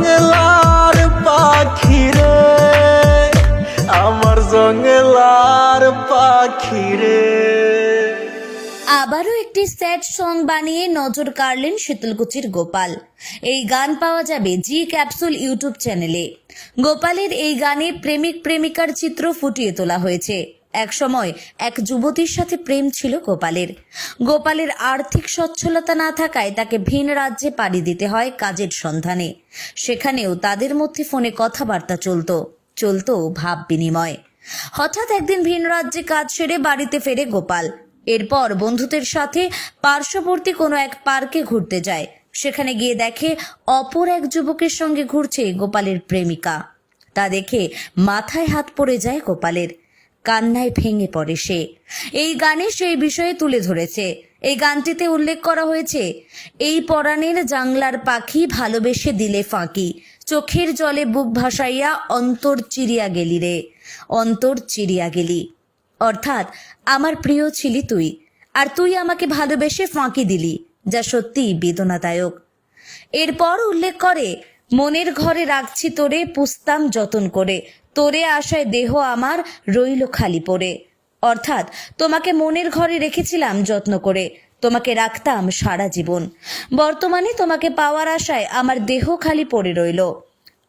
জঙ্গলার আমার জঙ্গলার আবারও একটি স্যাড সং বানিয়ে নজর কাড়লেন শীতলকুচির গোপাল। এই গান পাওয়া যাবে জি ক্যাপসুল ইউটিউব চ্যানেলে। গোপালের এই গানে প্রেমিক প্রেমিকার চিত্র ফুটিয়ে তোলা হয়েছে। একসময় এক যুবতীর সাথে প্রেম ছিল গোপালের। গোপালের আর্থিক সচ্ছলতা না থাকায় তাকে ভিন রাজ্যে পাড়ি দিতে হয় কাজের সন্ধানে। সেখানেও তাদের মধ্যে ফোনে কথাবার্তা চলতো চলতো ভাব বিনিময়। হঠাৎ একদিন ভিন রাজ্যে কাজ সেরে বাড়িতে ফেরে গোপাল। এরপর বন্ধুদের সাথে পার্শ্ববর্তী কোনো এক পার্কে ঘুরতে যায়। সেখানে গিয়ে দেখে অপর এক যুবকের সঙ্গে ঘুরছে গোপালের প্রেমিকা। তা দেখে মাথায় হাত পড়ে যায় গোপালের। কান্নায় ভেঙে পড়ে সে। এই গানে সেই বিষয়ে তুলে ধরেছে। এই গানটিতে উল্লেখ করা হয়েছে, এই পরাণের জাংলার পাখি ভালোবেসে দিলে ফাঁকি। চোখের জলে বুক ভাসাইয়া অন্তর চিরিয়া গেলি রে, অন্তর চিরিয়া গেলি। অর্থাৎ, আমার প্রিয় ছিলি তুই, আর তুই আমাকে ভালোবেসে ফাঁকি দিলি, যা সত্যি বেদনাদায়ক। এরপর উল্লেখ করে মনের ঘরে রাখছি তোরে, পুস্তাম যতন করে। তোরে আশায় দেহ আমার রইল খালি পড়ে। অর্থাৎ তোমাকে মনের ঘরে রেখেছিলাম যত্ন করে। তোমাকে রাখতাম সারা জীবন। বর্তমানে তোমাকে পাওয়ার আশায় আমার দেহ খালি পড়ে রইল।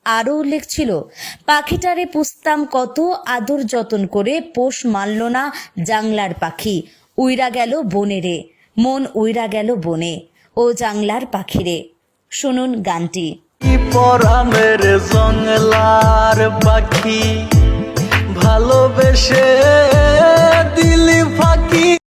আরও উল্লেখ ছিল, পাখিটারে পুষতাম কত আদর যতন করে পোষ মানল না জাংলার পাখি। উইরা গেল বনে রে, মন উইরা গেল বনে। ও জাংলার পাখিরে শুনুন গানটি। কি পরাণের জঙ্গলার পাখি? ভালোবেসে